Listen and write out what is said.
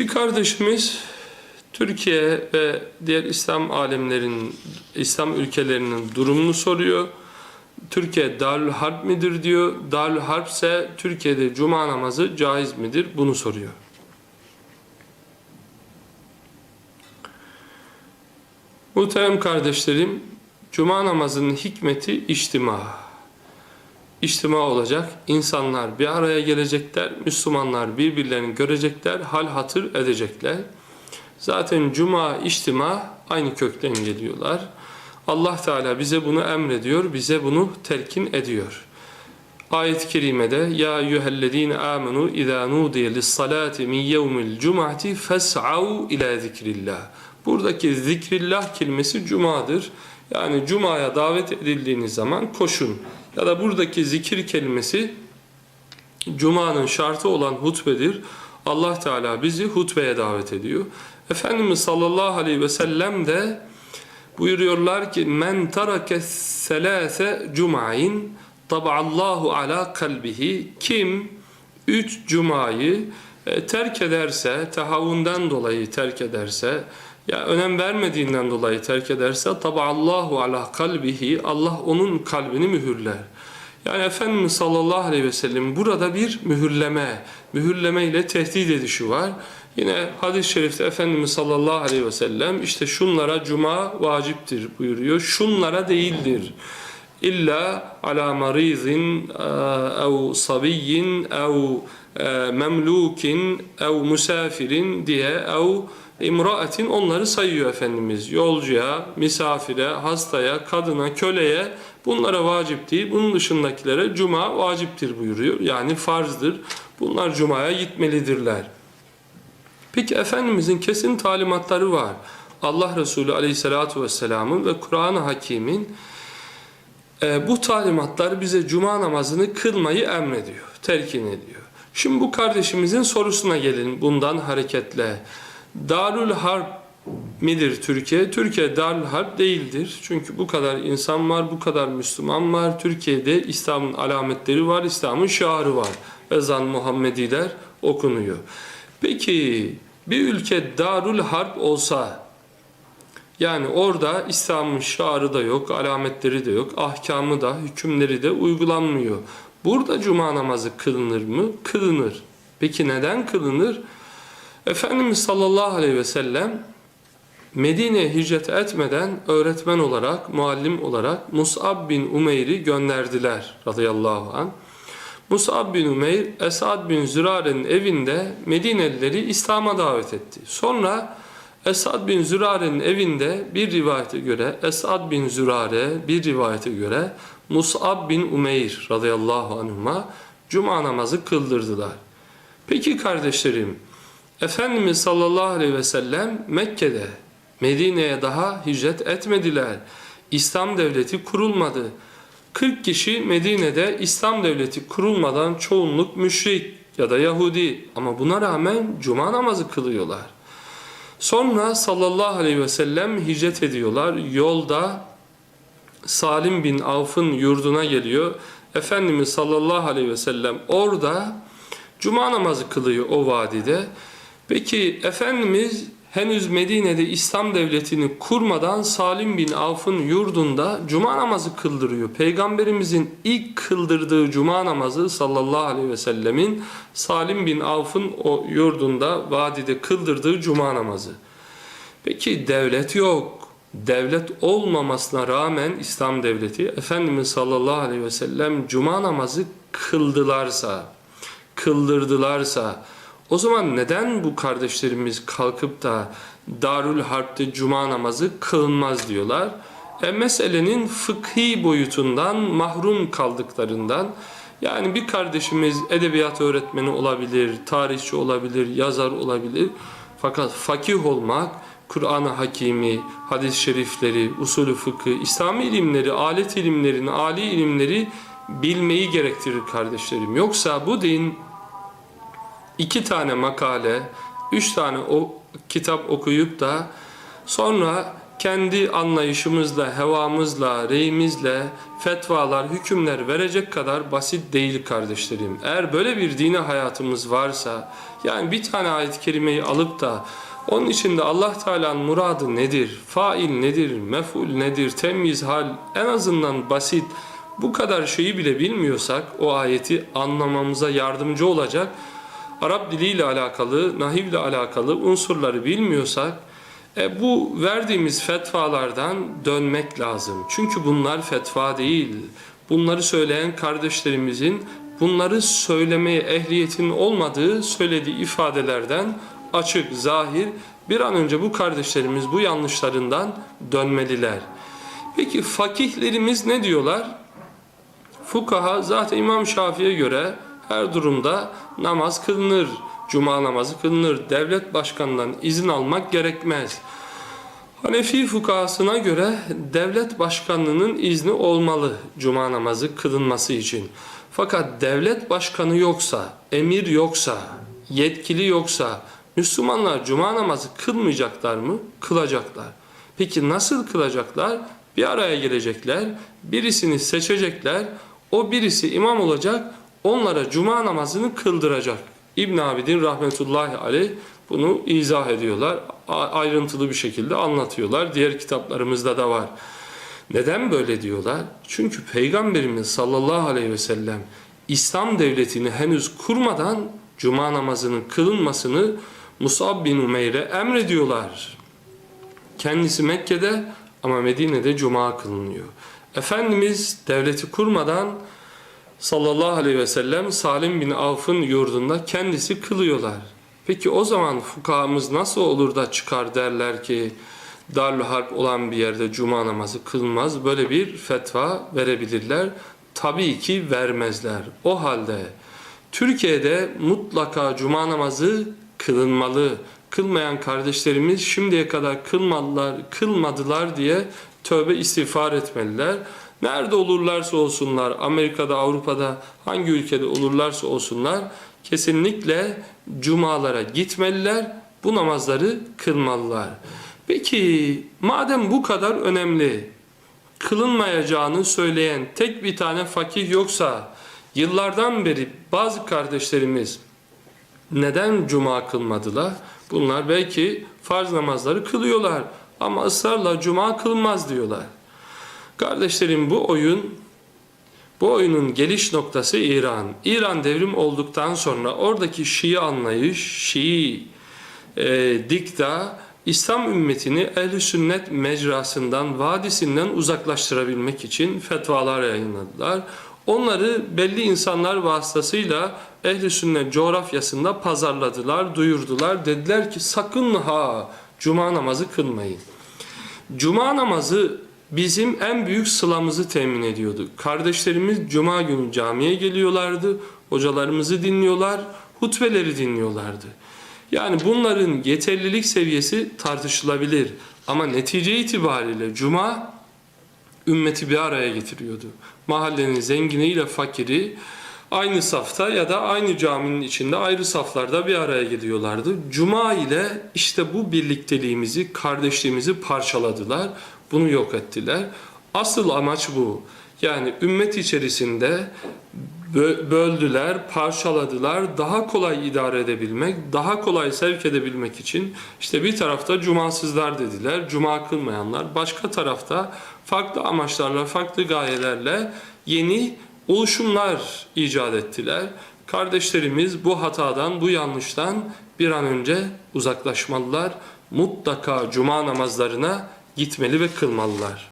Bir kardeşimiz Türkiye ve diğer İslam alemlerinin, İslam ülkelerinin durumunu soruyor. Türkiye Darül Harp midir diyor. Darül Harp ise Türkiye'de cuma namazı caiz midir? Bunu soruyor. Muhterem kardeşlerim, cuma namazının hikmeti içtima. İçtima olacak, insanlar bir araya gelecekler, Müslümanlar birbirlerini görecekler, hal hatır edecekler. Zaten cuma, içtima aynı kökten geliyorlar. Allah Teala bize bunu emrediyor, bize bunu telkin ediyor. Ayet-i kerimede ya eyyühellezine amenu izâ nudiye lissalâti min yevmil cum'ati fes'av ila zikrillah. Buradaki zikrillah kelimesi cumadır. Yani cumaya davet edildiğiniz zaman koşun. Ya da buradaki zikir kelimesi cumanın şartı olan hutbedir. Allah Teala bizi hutbeye davet ediyor. Efendimiz sallallahu aleyhi ve sellem de buyuruyorlar ki men tarake selase cumain tab'allahu ala kalbihi kim üç cumayı e, terk ederse tahavundan dolayı terk ederse ya önem vermediğinden dolayı terk ederse tab'allahu ala kalbihi Allah onun kalbini mühürler. Yani Efendimiz sallallahu aleyhi ve sellem burada bir mühürleme, mühürleme ile tehdit edişi var. Yine hadis-i şerifte Efendimiz sallallahu aleyhi ve sellem işte şunlara cuma vaciptir buyuruyor. Şunlara değildir. İlla ala marizin ev sabiyyin ev memlukin ev musafirin diye ev imraatin onları sayıyor Efendimiz. Yolcuya, misafire, hastaya, kadına, köleye bunlara vacip değil. Bunun dışındakilere cuma vaciptir buyuruyor. Yani farzdır. Bunlar cumaya gitmelidirler. Peki Efendimizin kesin talimatları var. Allah Resulü Aleyhisselatü Vesselam'ın ve Kur'an-ı Hakim'in e, bu talimatlar bize cuma namazını kılmayı emrediyor, telkin ediyor. Şimdi bu kardeşimizin sorusuna gelin bundan hareketle. Darül Harp midir Türkiye? Türkiye Darül Harp değildir. Çünkü bu kadar insan var, bu kadar Müslüman var. Türkiye'de İslam'ın alametleri var, İslam'ın şiarı var. Ezan Muhammediler okunuyor. Peki bir ülke Darül Harp olsa yani orada İslam'ın şiarı da yok, alametleri de yok, ahkamı da, hükümleri de uygulanmıyor. Burada cuma namazı kılınır mı? Kılınır. Peki neden kılınır? Efendimiz sallallahu aleyhi ve sellem Medine'ye hicret etmeden öğretmen olarak, muallim olarak Mus'ab bin Umeyr'i gönderdiler radıyallahu anh. Mus'ab bin Umeyr, Esad bin Zürare'nin evinde Medinelileri İslam'a davet etti. Sonra Esad bin Zürare'nin evinde bir rivayete göre, Esad bin Zürare bir rivayete göre Mus'ab bin Umeyr radıyallahu anhuma cuma namazı kıldırdılar. Peki kardeşlerim, Efendimiz sallallahu aleyhi ve sellem Mekke'de, Medine'ye daha hicret etmediler. İslam devleti kurulmadı. 40 kişi Medine'de İslam devleti kurulmadan çoğunluk müşrik ya da Yahudi ama buna rağmen cuma namazı kılıyorlar. Sonra sallallahu aleyhi ve sellem hicret ediyorlar. Yolda Salim bin Avf'ın yurduna geliyor. Efendimiz sallallahu aleyhi ve sellem orada cuma namazı kılıyor o vadide. Peki Efendimiz henüz Medine'de İslam devletini kurmadan Salim bin Avf'ın yurdunda cuma namazı kıldırıyor. Peygamberimizin ilk kıldırdığı cuma namazı sallallahu aleyhi ve sellemin Salim bin Avf'ın o yurdunda vadide kıldırdığı cuma namazı. Peki devlet yok. Devlet olmamasına rağmen İslam devleti Efendimiz sallallahu aleyhi ve sellem cuma namazı kıldılarsa, kıldırdılarsa o zaman neden bu kardeşlerimiz kalkıp da Darül Harp'te cuma namazı kılınmaz diyorlar? E, meselenin fıkhi boyutundan mahrum kaldıklarından yani bir kardeşimiz edebiyat öğretmeni olabilir, tarihçi olabilir, yazar olabilir. Fakat fakih olmak, Kur'an-ı Hakimi, hadis-i şerifleri, usulü fıkı, İslami ilimleri, alet ilimlerini, ali ilimleri bilmeyi gerektirir kardeşlerim. Yoksa bu din iki tane makale, üç tane o kitap okuyup da sonra kendi anlayışımızla, hevamızla, reyimizle fetvalar, hükümler verecek kadar basit değil kardeşlerim. Eğer böyle bir dini hayatımız varsa, yani bir tane ayet-i kerimeyi alıp da onun içinde Allah Teala'nın muradı nedir, fail nedir, mef'ul nedir, temiz hal en azından basit bu kadar şeyi bile bilmiyorsak o ayeti anlamamıza yardımcı olacak Arap diliyle alakalı, nahivle alakalı unsurları bilmiyorsak e, bu verdiğimiz fetvalardan dönmek lazım. Çünkü bunlar fetva değil. Bunları söyleyen kardeşlerimizin bunları söylemeye ehliyetin olmadığı söylediği ifadelerden açık, zahir bir an önce bu kardeşlerimiz bu yanlışlarından dönmeliler. Peki fakihlerimiz ne diyorlar? Fukaha zaten İmam Şafii'ye göre her durumda namaz kılınır. Cuma namazı kılınır. Devlet başkanından izin almak gerekmez. Hanefi fukahasına göre devlet başkanlığının izni olmalı cuma namazı kılınması için. Fakat devlet başkanı yoksa, emir yoksa, yetkili yoksa Müslümanlar cuma namazı kılmayacaklar mı? Kılacaklar. Peki nasıl kılacaklar? Bir araya gelecekler, birisini seçecekler, o birisi imam olacak, onlara cuma namazını kıldıracak. İbn Abidin rahmetullahi aleyh bunu izah ediyorlar. Ayrıntılı bir şekilde anlatıyorlar. Diğer kitaplarımızda da var. Neden böyle diyorlar? Çünkü Peygamberimiz sallallahu aleyhi ve sellem İslam devletini henüz kurmadan cuma namazının kılınmasını Musab bin Umeyr'e emrediyorlar. Kendisi Mekke'de ama Medine'de cuma kılınıyor. Efendimiz devleti kurmadan sallallahu aleyhi ve sellem Salim bin Avf'ın yurdunda kendisi kılıyorlar. Peki o zaman fukahamız nasıl olur da çıkar derler ki Darül Harp olan bir yerde cuma namazı kılmaz. Böyle bir fetva verebilirler. Tabii ki vermezler. O halde Türkiye'de mutlaka cuma namazı kılınmalı. Kılmayan kardeşlerimiz şimdiye kadar kılmadılar, kılmadılar diye tövbe istiğfar etmeliler. Nerede olurlarsa olsunlar, Amerika'da, Avrupa'da, hangi ülkede olurlarsa olsunlar, kesinlikle cumalara gitmeliler, bu namazları kılmalılar. Peki, madem bu kadar önemli, kılınmayacağını söyleyen tek bir tane fakih yoksa, yıllardan beri bazı kardeşlerimiz neden cuma kılmadılar? Bunlar belki farz namazları kılıyorlar ama ısrarla cuma kılmaz diyorlar. Kardeşlerim bu oyun bu oyunun geliş noktası İran. İran devrim olduktan sonra oradaki Şii anlayış, Şii e, dikta İslam ümmetini ehl sünnet mecrasından, vadisinden uzaklaştırabilmek için fetvalar yayınladılar. Onları belli insanlar vasıtasıyla ehli sünnet coğrafyasında pazarladılar, duyurdular. Dediler ki sakın ha cuma namazı kılmayın. Cuma namazı bizim en büyük sılamızı temin ediyordu. Kardeşlerimiz cuma günü camiye geliyorlardı, hocalarımızı dinliyorlar, hutbeleri dinliyorlardı. Yani bunların yeterlilik seviyesi tartışılabilir. Ama netice itibariyle cuma ümmeti bir araya getiriyordu. Mahallenin zenginiyle fakiri aynı safta ya da aynı caminin içinde ayrı saflarda bir araya geliyorlardı. Cuma ile işte bu birlikteliğimizi, kardeşliğimizi parçaladılar. Bunu yok ettiler. Asıl amaç bu. Yani ümmet içerisinde bö- böldüler, parçaladılar. Daha kolay idare edebilmek, daha kolay sevk edebilmek için işte bir tarafta cumasızlar dediler, cuma kılmayanlar. Başka tarafta farklı amaçlarla, farklı gayelerle yeni oluşumlar icat ettiler. Kardeşlerimiz bu hatadan, bu yanlıştan bir an önce uzaklaşmalılar. Mutlaka cuma namazlarına gitmeli ve kılmalılar.